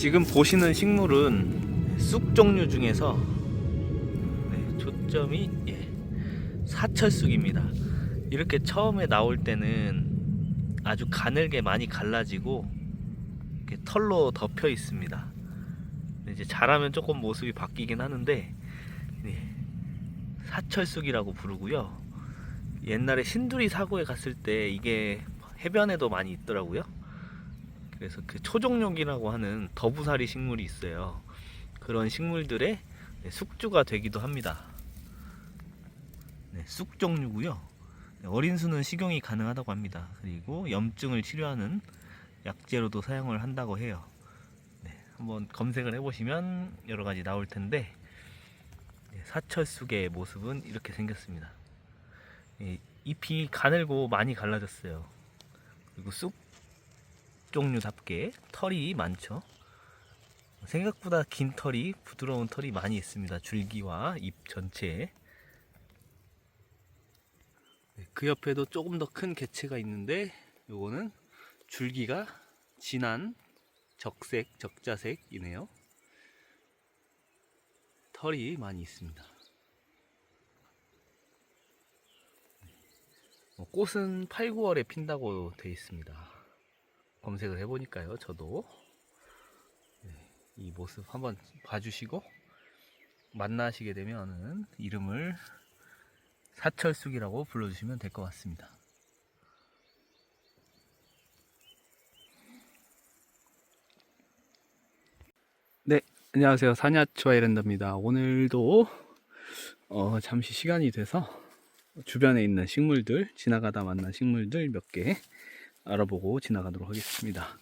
지금 보시는 식물은 쑥 종류 중에서 네, 초점이 예, 사철쑥입니다. 이렇게 처음에 나올 때는 아주 가늘게 많이 갈라지고 털로 덮여 있습니다. 이제 자라면 조금 모습이 바뀌긴 하는데 네, 사철쑥이라고 부르고요. 옛날에 신두리 사고에 갔을 때 이게 해변에도 많이 있더라고요. 그래서 그 초종용이라고 하는 더부살이 식물이 있어요. 그런 식물들의 네, 숙주가 되기도 합니다. 네, 쑥 종류고요. 네, 어린 수는 식용이 가능하다고 합니다. 그리고 염증을 치료하는 약재로도 사용을 한다고 해요. 네, 한번 검색을 해보시면 여러 가지 나올 텐데 네, 사철쑥의 모습은 이렇게 생겼습니다. 이 잎이 가늘고 많이 갈라졌어요. 그리고 쑥 종류답게 털이 많죠. 생각보다 긴 털이 부드러운 털이 많이 있습니다. 줄기와 잎 전체에. 네, 그 옆에도 조금 더 큰 개체가 있는데 요거는 줄기가 진한 적색, 적자색이네요. 털이 많이 있습니다. 어, 꽃은 8, 9월에 핀다고 되어 있습니다. 검색을 해보니까요, 저도 네, 이 모습 한번 봐주시고 만나시게 되면은 이름을 사철쑥이라고 불러주시면 될 것 같습니다. 네, 안녕하세요. 사냐초 아이랜더입니다. 오늘도 어, 잠시 시간이 돼서 주변에 있는 식물들, 지나가다 만난 식물들 몇 개 알아보고 지나가도록 하겠습니다.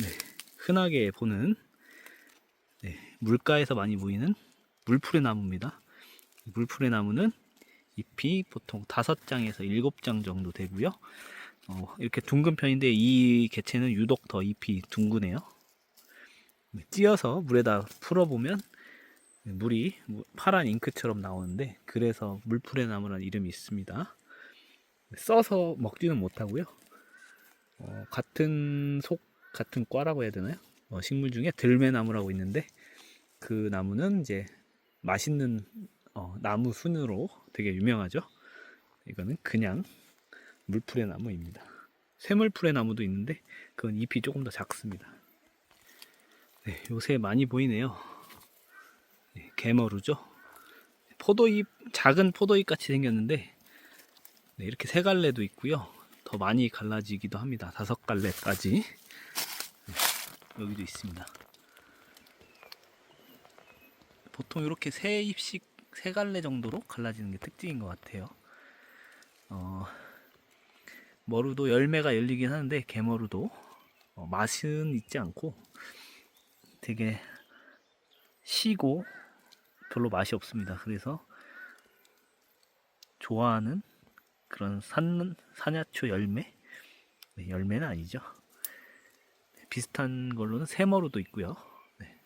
네, 흔하게 보는 네, 물가에서 많이 보이는 물풀의 나무입니다. 이 물풀의 나무는 잎이 보통 다섯 장에서 일곱 장 정도 되고요. 어, 이렇게 둥근 편인데 이 개체는 유독 더 잎이 둥근해요. 네, 찧어서 물에다 풀어보면 물이 파란 잉크처럼 나오는데 그래서 물풀의 나무라는 이름이 있습니다. 써서 먹지는 못하고요. 어, 같은 속 같은 과라고 해야 되나요? 어, 식물 중에 들매나무라고 있는데 그 나무는 이제 맛있는 어, 나무 순으로 되게 유명하죠. 이거는 그냥 물풀의 나무입니다. 쇠물풀의 나무도 있는데 그건 잎이 조금 더 작습니다. 네, 요새 많이 보이네요. 네, 개머루죠. 포도잎 작은 포도잎 같이 생겼는데 네, 이렇게 세 갈래도 있고요. 더 많이 갈라지기도 합니다. 다섯 갈래까지 네, 여기도 있습니다. 보통 이렇게 세 잎씩 세 갈래 정도로 갈라지는 게 특징인 것 같아요. 어, 머루도 열매가 열리긴 하는데 개머루도 어, 맛은 있지 않고 되게 시고 별로 맛이 없습니다. 그래서 좋아하는 그런 산, 산야초 열매? 네, 열매는 아니죠. 네, 비슷한 걸로는 새머루도 있고요. 네,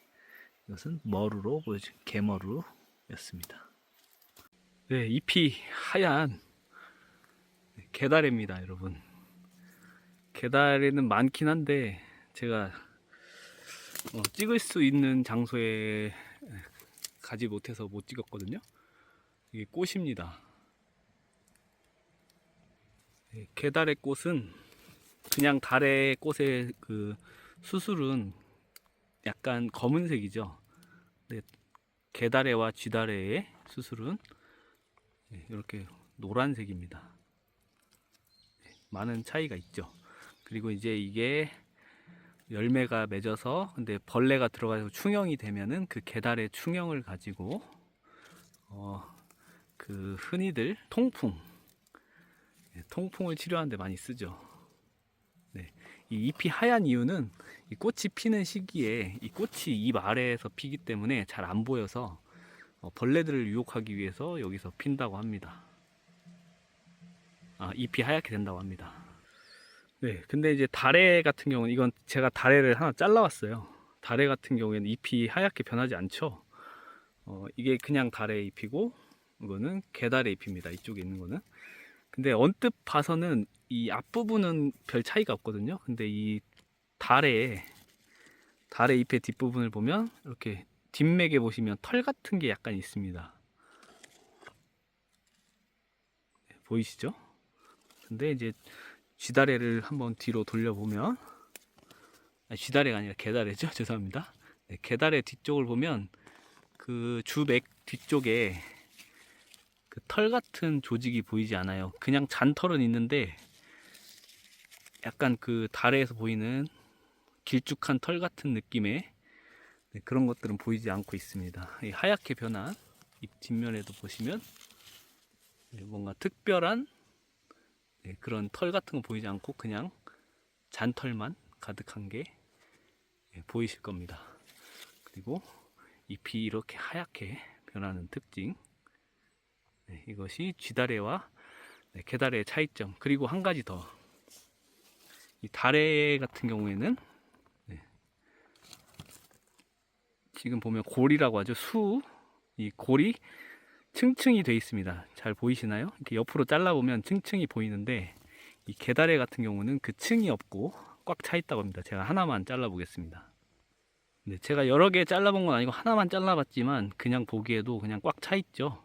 이것은 머루로 보여준 개머루였습니다. 네, 잎이 하얀 네, 개다래입니다, 여러분. 개다래는 많긴 한데 제가 어, 찍을 수 있는 장소에 가지 못해서 못 찍었거든요. 이게 꽃입니다. 예, 개달의 꽃은 그냥 달의 꽃의 그 수술은 약간 검은색이죠. 근데 개다래와 쥐다래의 수술은 예, 이렇게 노란색입니다. 예, 많은 차이가 있죠. 그리고 이제 이게 열매가 맺어서 근데 벌레가 들어가서 충형이 되면은 그 계달의 충형을 가지고 어 그 흔히들 통풍 네, 통풍을 치료하는데 많이 쓰죠. 네, 이 잎이 하얀 이유는 이 꽃이 피는 시기에 이 꽃이 잎 아래에서 피기 때문에 잘 안 보여서 어, 벌레들을 유혹하기 위해서 여기서 핀다고 합니다. 아, 잎이 하얗게 된다고 합니다. 네, 근데 이제 다래 같은 경우는 이건 제가 다래를 하나 잘라왔어요. 다래 같은 경우에는 잎이 하얗게 변하지 않죠. 어, 이게 그냥 다래 잎이고 이거는 개다래 잎입니다. 이쪽에 있는 거는. 근데 언뜻 봐서는 이 앞부분은 별 차이가 없거든요. 근데 이 달에 달의 잎의 뒷부분을 보면 이렇게 뒷맥에 보시면 털 같은 게 약간 있습니다. 네, 보이시죠? 근데 이제 쥐다래를 한번 뒤로 돌려보면 아니, 쥐다래가 아니라 개다래죠. 죄송합니다. 네, 개다래 뒤쪽을 보면 그 주맥 뒤쪽에 그 털 같은 조직이 보이지 않아요. 그냥 잔털은 있는데 약간 그 달에서 보이는 길쭉한 털 같은 느낌의 네, 그런 것들은 보이지 않고 있습니다. 이 하얗게 변한 잎 뒷면에도 보시면 네, 뭔가 특별한 네, 그런 털 같은 거 보이지 않고 그냥 잔털만 가득한 게 예, 보이실 겁니다. 그리고 잎이 이렇게 하얗게 변하는 특징. 네, 이것이 쥐다래와 네, 개다래의 차이점. 그리고 한 가지 더. 이 다래 같은 경우에는 네, 지금 보면 골이라고 하죠. 수. 이 골이 층층이 되어 있습니다. 잘 보이시나요? 이렇게 옆으로 잘라보면 층층이 보이는데 이 개다래 같은 경우는 그 층이 없고 꽉 차 있다고 합니다. 제가 하나만 잘라보겠습니다. 네, 제가 여러 개 잘라본 건 아니고 하나만 잘라봤지만 그냥 보기에도 그냥 꽉 차 있죠.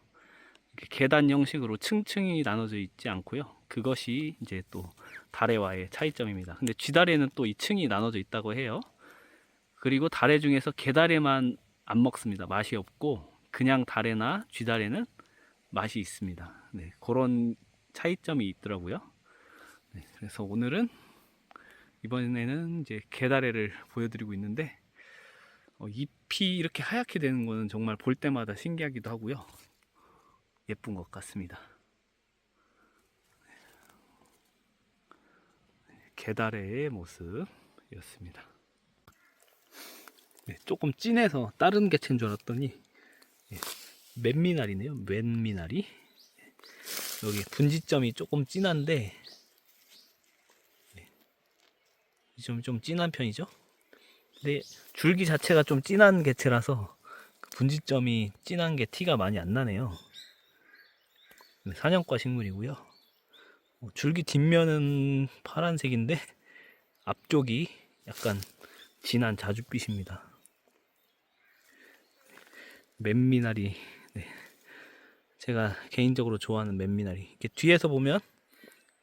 이렇게 계단 형식으로 층층이 나눠져 있지 않고요. 그것이 이제 또 다래와의 차이점입니다. 근데 쥐다래는 또 이 층이 나눠져 있다고 해요. 그리고 다래 중에서 개다래만 안 먹습니다. 맛이 없고 그냥 다래나 쥐다래는 맛이 있습니다. 네, 그런 차이점이 있더라고요. 네, 그래서 오늘은 이번에는 이제 개다래를 보여드리고 있는데 어, 잎이 이렇게 하얗게 되는 거는 정말 볼 때마다 신기하기도 하고요. 예쁜 것 같습니다. 개다래의 모습이었습니다. 네, 조금 진해서 다른 개체인 줄 알았더니 예, 맨미나리네요. 맨미나리. 여기 분지점이 조금 진한데 좀, 좀 진한 편이죠. 근데 줄기 자체가 좀 진한 개체라서 그 분지점이 진한 게 티가 많이 안 나네요. 네, 사냥과 식물이고요. 어, 줄기 뒷면은 파란색인데 앞쪽이 약간 진한 자줏빛입니다. 맨미나리. 네. 제가 개인적으로 좋아하는 맨미나리. 이렇게 뒤에서 보면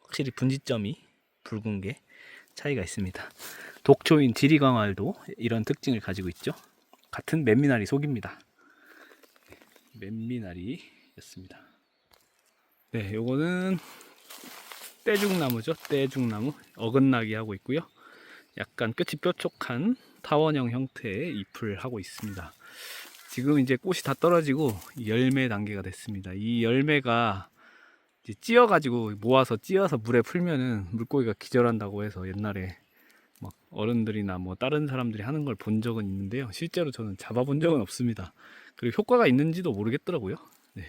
확실히 분지점이 붉은 게 차이가 있습니다. 독초인 지리강알도 이런 특징을 가지고 있죠. 같은 맨미나리 속입니다. 맨미나리였습니다. 네, 요거는 떼죽나무죠. 떼죽나무 어긋나게 하고 있고요. 약간 끝이 뾰족한 타원형 형태의 잎을 하고 있습니다. 지금 이제 꽃이 다 떨어지고 열매 단계가 됐습니다. 이 열매가 찧어가지고 모아서 찧어서 물에 풀면은 물고기가 기절한다고 해서 옛날에 막 어른들이나 뭐 다른 사람들이 하는 걸 본 적은 있는데요. 실제로 저는 잡아본 적은 없습니다. 그리고 효과가 있는지도 모르겠더라고요. 네.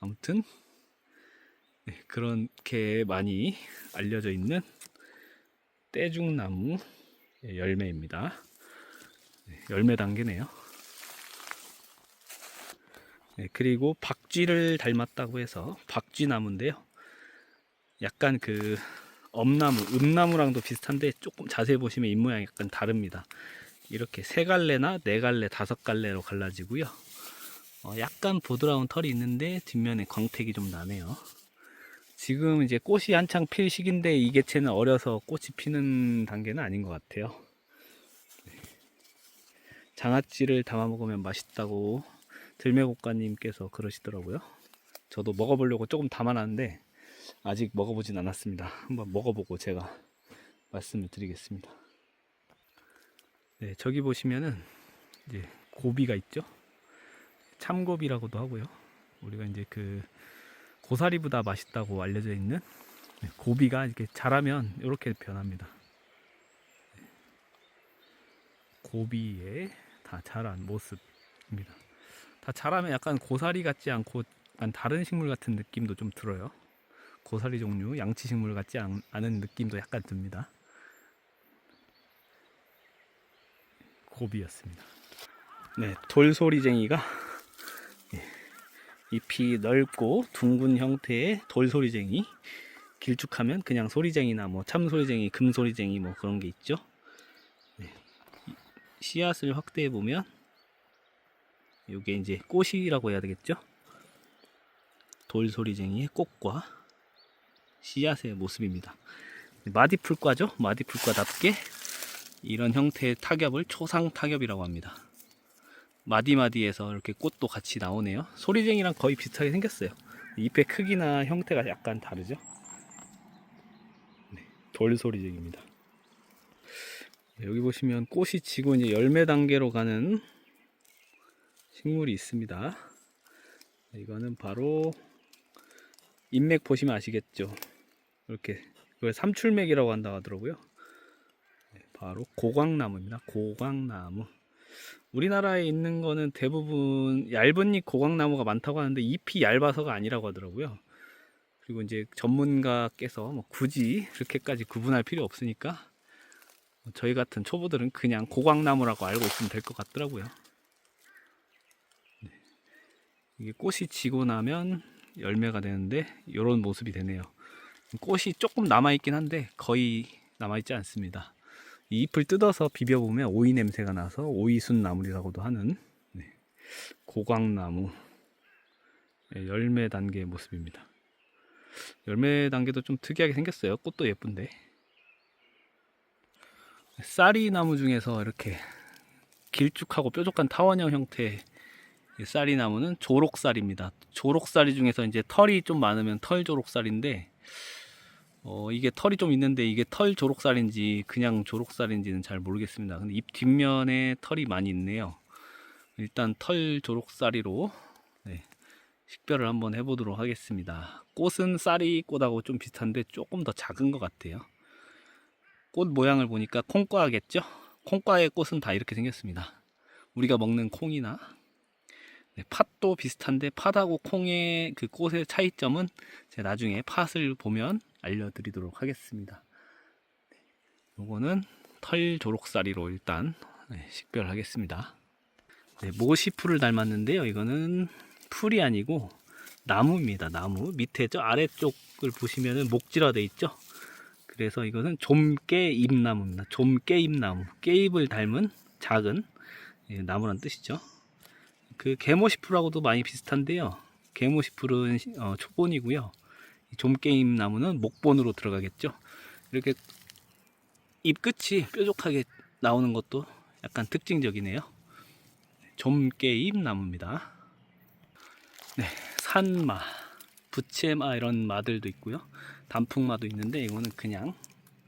아무튼 네, 그렇게 많이 알려져 있는 떼죽나무 열매입니다. 네, 열매 단계네요. 네, 그리고 박쥐를 닮았다고 해서 박쥐나무인데요. 약간 그 엄나무, 음나무랑도 비슷한데 조금 자세히 보시면 잎모양이 약간 다릅니다. 이렇게 세 갈래나 네 갈래, 다섯 갈래로 갈라지고요. 어, 약간 보드라운 털이 있는데 뒷면에 광택이 좀 나네요. 지금 이제 꽃이 한창 필 시기인데 이 개체는 어려서 꽃이 피는 단계는 아닌 것 같아요. 네. 장아찌를 담아 먹으면 맛있다고 들매곡가님께서 그러시더라고요. 저도 먹어보려고 조금 담아놨는데 아직 먹어보진 않았습니다. 한번 먹어보고 제가 말씀을 드리겠습니다. 네, 저기 보시면은 이제 고비가 있죠. 참고비라고도 하고요. 우리가 이제 그 고사리보다 맛있다고 알려져 있는 네, 고비가 이렇게 자라면 이렇게 변합니다. 네. 고비에 다 자란 모습입니다. 다 자라면 약간 고사리 같지 않고 약간 다른 식물 같은 느낌도 좀 들어요. 고사리 종류, 양치 식물 같지 않, 않은 느낌도 약간 듭니다. 고비였습니다. 네, 돌소리쟁이가 예, 잎이 넓고 둥근 형태의 돌소리쟁이 길쭉하면 그냥 소리쟁이나 뭐 참소리쟁이, 금소리쟁이 뭐 그런 게 있죠. 네, 씨앗을 확대해 보면 이게 이제 꽃이라고 해야 되겠죠? 돌소리쟁이의 꽃과 씨앗의 모습입니다. 마디풀과죠? 마디풀과답게 이런 형태의 타겹을 초상 타겹이라고 합니다. 마디마디에서 이렇게 꽃도 같이 나오네요. 소리쟁이랑 거의 비슷하게 생겼어요. 잎의 크기나 형태가 약간 다르죠? 네, 돌소리쟁입니다. 여기 보시면 꽃이 지고 이제 열매 단계로 가는 식물이 있습니다. 이거는 바로 인맥 보시면 아시겠죠? 이렇게 이걸 삼출맥이라고 한다고 하더라고요. 네, 바로 고광나무입니다. 고광나무. 우리나라에 있는 거는 대부분 얇은 잎 고광나무가 많다고 하는데 잎이 얇아서가 아니라고 하더라고요. 그리고 이제 전문가께서 뭐 굳이 그렇게까지 구분할 필요 없으니까 저희 같은 초보들은 그냥 고광나무라고 알고 있으면 될 것 같더라고요. 네. 이게 꽃이 지고 나면 열매가 되는데 이런 모습이 되네요. 꽃이 조금 남아 있긴 한데 거의 남아 있지 않습니다. 이 잎을 뜯어서 비벼보면 오이 냄새가 나서 오이순 나물이라고도 하는 네, 고광나무 네, 열매 단계의 모습입니다. 열매 단계도 좀 특이하게 생겼어요. 꽃도 예쁜데. 쌀이 나무 중에서 이렇게 길쭉하고 뾰족한 타원형 형태의 이 쌀이 나무는 조록쌀입니다. 조록쌀이 중에서 이제 털이 좀 많으면 털 조록쌀인데 어, 이게 털이 좀 있는데 이게 털 조록살인지 그냥 조록살인지는 잘 모르겠습니다. 근데 잎 뒷면에 털이 많이 있네요. 일단 털 조록살이로 네, 식별을 한번 해보도록 하겠습니다. 꽃은 쌀이 꽃하고 좀 비슷한데 조금 더 작은 것 같아요. 꽃 모양을 보니까 콩과겠죠? 콩과의 꽃은 다 이렇게 생겼습니다. 우리가 먹는 콩이나 네, 팥도 비슷한데 팥하고 콩의 그 꽃의 차이점은 제가 나중에 팥을 보면 알려드리도록 하겠습니다. 요거는 털 조록사리로 일단 네, 식별하겠습니다. 네, 모시풀을 닮았는데요. 이거는 풀이 아니고 나무입니다. 나무 밑에 저 아래쪽을 보시면은 목질화 돼 있죠. 그래서 이거는 좀깨잎나무입니다. 좀깨잎나무, 깨잎을 닮은 작은 예, 나무란 뜻이죠. 그 개모시풀하고도 많이 비슷한데요. 개모시풀은 어, 초본이고요. 좀깨잎 나무는 목본으로 들어가겠죠. 이렇게 잎 끝이 뾰족하게 나오는 것도 약간 특징적이네요. 좀깨잎 나무입니다. 네, 산마, 부채마 이런 마들도 있고요. 단풍마도 있는데 이거는 그냥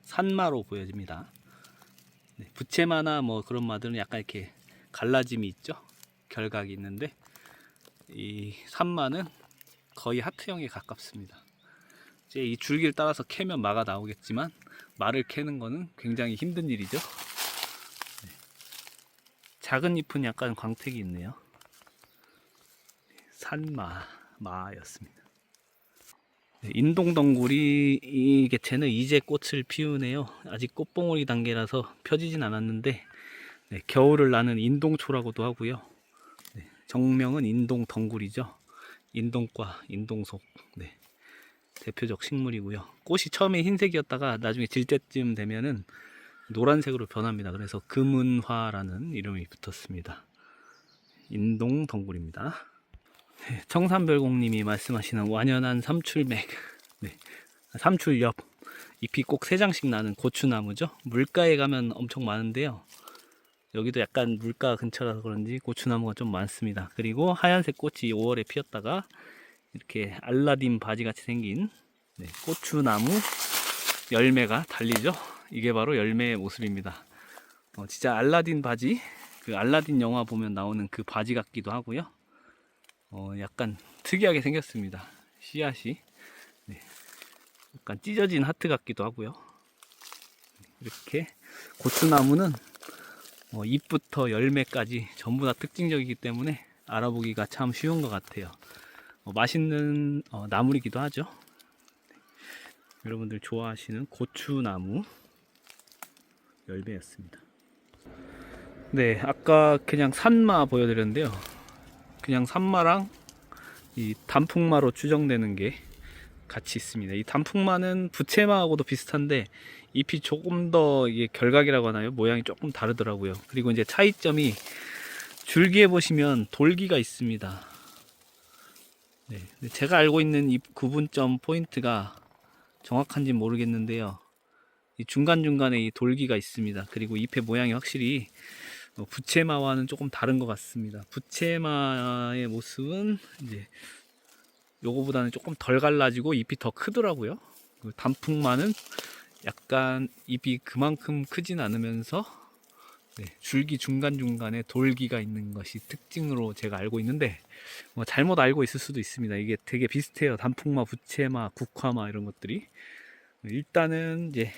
산마로 보여집니다. 네, 부채마나 뭐 그런 마들은 약간 이렇게 갈라짐이 있죠. 결각이 있는데 이 산마는 거의 하트형에 가깝습니다. 이제 이 줄기를 따라서 캐면 마가 나오겠지만 마를 캐는 거는 굉장히 힘든 일이죠. 네. 작은 잎은 약간 광택이 있네요. 산마 마였습니다. 네, 인동덩굴이 이 개체는 이제 꽃을 피우네요. 아직 꽃봉오리 단계라서 펴지진 않았는데 네, 겨울을 나는 인동초라고도 하고요. 네, 정명은 인동덩굴이죠. 인동과 인동속 네, 대표적 식물이고요. 꽃이 처음에 흰색이었다가 나중에 질 때쯤 되면은 노란색으로 변합니다. 그래서 금은화라는 이름이 붙었습니다. 인동 덩굴입니다. 네, 청산별공님이 말씀하시는 완연한 삼출맥, 네, 삼출엽, 잎이 꼭세 장씩 나는 고추나무죠. 물가에 가면 엄청 많은데요. 여기도 약간 물가 근처라서 그런지 고추나무가 좀 많습니다. 그리고 하얀색 꽃이 5월에 피었다가 이렇게 알라딘 바지 같이 생긴 네, 고추나무 열매가 달리죠. 이게 바로 열매의 모습입니다. 어, 진짜 알라딘 바지, 그 알라딘 영화 보면 나오는 그 바지 같기도 하고요. 어, 약간 특이하게 생겼습니다. 씨앗이 네, 약간 찢어진 하트 같기도 하고요. 이렇게 고추나무는 어, 잎부터 열매까지 전부 다 특징적이기 때문에 알아보기가 참 쉬운 것 같아요. 어, 맛있는 어, 나물이기도 하죠. 네. 여러분들 좋아하시는 고추나무 열매였습니다. 네, 아까 그냥 산마 보여드렸는데요. 그냥 산마랑 이 단풍마로 추정되는 게 같이 있습니다. 이 단풍마는 부채마하고도 비슷한데 잎이 조금 더 이게 결각이라고 하나요? 모양이 조금 다르더라고요. 그리고 이제 차이점이 줄기에 보시면 돌기가 있습니다. 네, 제가 알고 있는 이 구분점 포인트가 정확한지 모르겠는데요. 이 중간중간에 이 돌기가 있습니다. 그리고 잎의 모양이 확실히 어, 부채마와는 조금 다른 것 같습니다. 부채마의 모습은 이제 요거보다는 조금 덜 갈라지고 잎이 더 크더라고요. 그 단풍마는 약간 잎이 그만큼 크진 않으면서 네, 줄기 중간중간에 돌기가 있는 것이 특징으로 제가 알고 있는데 뭐 잘못 알고 있을 수도 있습니다. 이게 되게 비슷해요. 단풍마, 부채마, 국화마 이런 것들이 일단은 이제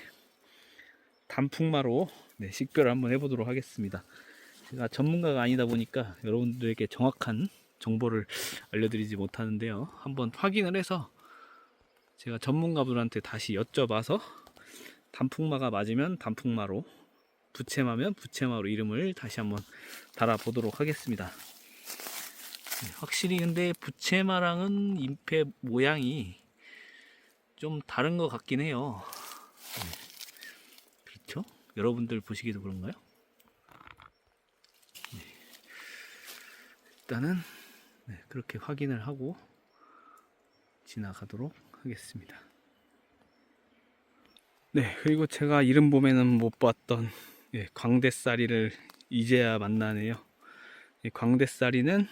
단풍마로 네, 식별을 한번 해보도록 하겠습니다. 제가 전문가가 아니다 보니까 여러분들에게 정확한 정보를 알려드리지 못하는데요. 한번 확인을 해서 제가 전문가분한테 다시 여쭤봐서 단풍마가 맞으면 단풍마로 부채마면 부채마로 이름을 다시 한번 달아보도록 하겠습니다. 네, 확실히 근데 부채마랑은 잎의 모양이 좀 다른 것 같긴 해요. 네. 그렇죠? 여러분들 보시기도 그런가요? 네. 일단은 네, 그렇게 확인을 하고 지나가도록 하겠습니다. 네, 그리고 제가 이름 봄에는 못 봤던 예, 광대싸리를 이제야 만나네요. 이 광대싸리는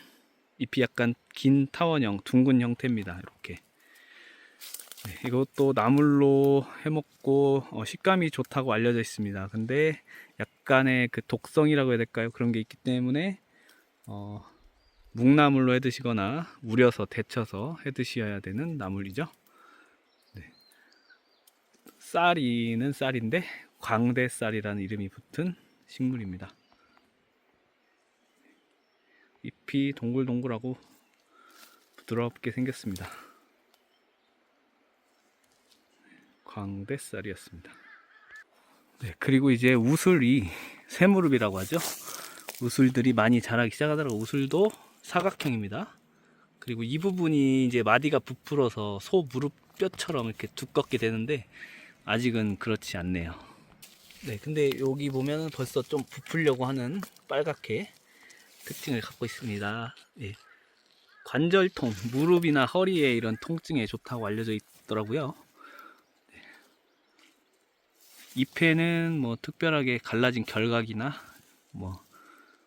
잎이 약간 긴 타원형, 둥근 형태입니다. 이렇게. 네, 이것도 나물로 해먹고 어, 식감이 좋다고 알려져 있습니다. 근데 약간의 그 독성이라고 해야 될까요? 그런 게 있기 때문에 어, 묵나물로 해 드시거나 우려서 데쳐서 해 드셔야 되는 나물이죠. 네. 쌀이는 쌀인데 광대쌀이라는 이름이 붙은 식물입니다. 잎이 동글동글하고 부드럽게 생겼습니다. 광대쌀이었습니다. 네, 그리고 이제 우슬이 새무릎이라고 하죠. 우슬들이 많이 자라기 시작하더라고. 우슬도 사각형입니다. 그리고 이 부분이 이제 마디가 부풀어서 소 무릎 뼈처럼 이렇게 두껍게 되는데 아직은 그렇지 않네요. 네, 근데 여기 보면 벌써 좀 부풀려고 하는 빨갛게 특징을 갖고 있습니다. 예. 관절통, 무릎이나 허리에 이런 통증에 좋다고 알려져 있더라고요. 네. 잎에는 뭐 특별하게 갈라진 결각이나 뭐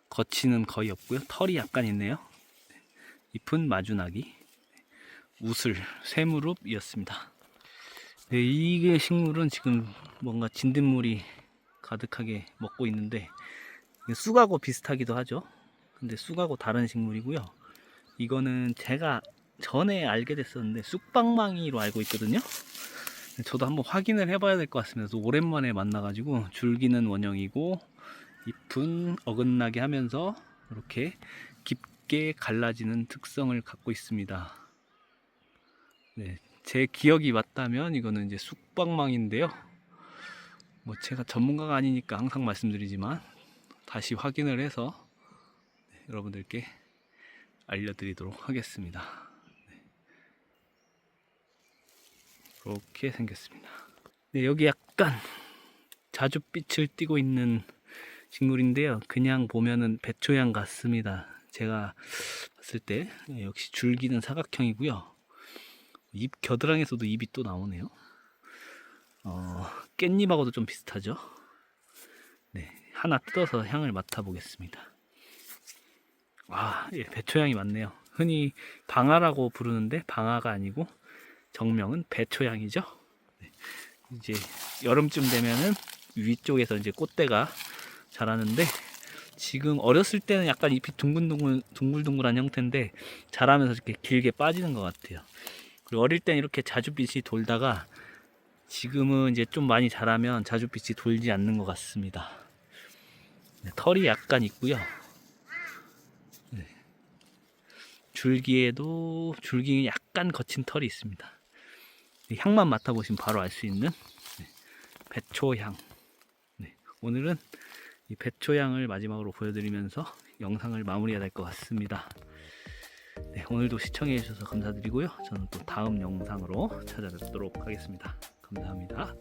거치는 거의 없고요. 털이 약간 있네요. 잎은 마주나기, 우슬, 새무릎이었습니다. 네, 이게 식물은 지금 뭔가 진딧물이 가득하게 먹고 있는데 쑥하고 비슷하기도 하죠. 근데 쑥하고 다른 식물이고요. 이거는 제가 전에 알게 됐었는데 쑥방망이로 알고 있거든요. 저도 한번 확인을 해봐야 될 것. 또 오랜만에 만나가지고 줄기는 원형이고 잎은 어긋나게 하면서 이렇게 깊게 갈라지는 특성을 갖고 있습니다. 네, 제 기억이 맞다면 이거는 이제 쑥방망인데요. 뭐 제가 전문가가 아니니까 항상 말씀드리지만 다시 확인을 해서 네, 여러분들께 알려드리도록 하겠습니다. 네. 이렇게 생겼습니다. 네, 여기 약간 자줏빛을 띠고 있는 식물인데요. 그냥 보면은 배초향 같습니다. 제가 봤을 때 네, 역시 줄기는 사각형이고요. 잎 겨드랑이에서도 잎이 또 나오네요. 어, 깻잎하고도 좀 비슷하죠. 네, 하나 뜯어서 향을 맡아보겠습니다. 아, 예, 배초향이 많네요. 흔히 방아라고 부르는데 방아가 아니고 정명은 배초향이죠. 네, 이제 여름쯤 되면은 위쪽에서 이제 꽃대가 자라는데 지금 어렸을 때는 약간 잎이 둥글둥글 둥글둥글한 형태인데 자라면서 이렇게 길게 빠지는 것 같아요. 그리고 어릴 땐 이렇게 자줏빛이 돌다가 지금은 이제 좀 많이 자라면 자줏빛이 돌지 않는 것 같습니다. 네, 털이 약간 있고요. 네. 줄기에도 줄기 약간 거친 털이 있습니다. 향만 맡아보시면 바로 알 수 있는 네, 배초향. 네, 오늘은 이 배초향을 마지막으로 보여드리면서 영상을 마무리해야 될 것 같습니다. 네, 오늘도 시청해 주셔서 감사드리고요. 저는 또 다음 영상으로 찾아뵙도록 하겠습니다. 감사합니다.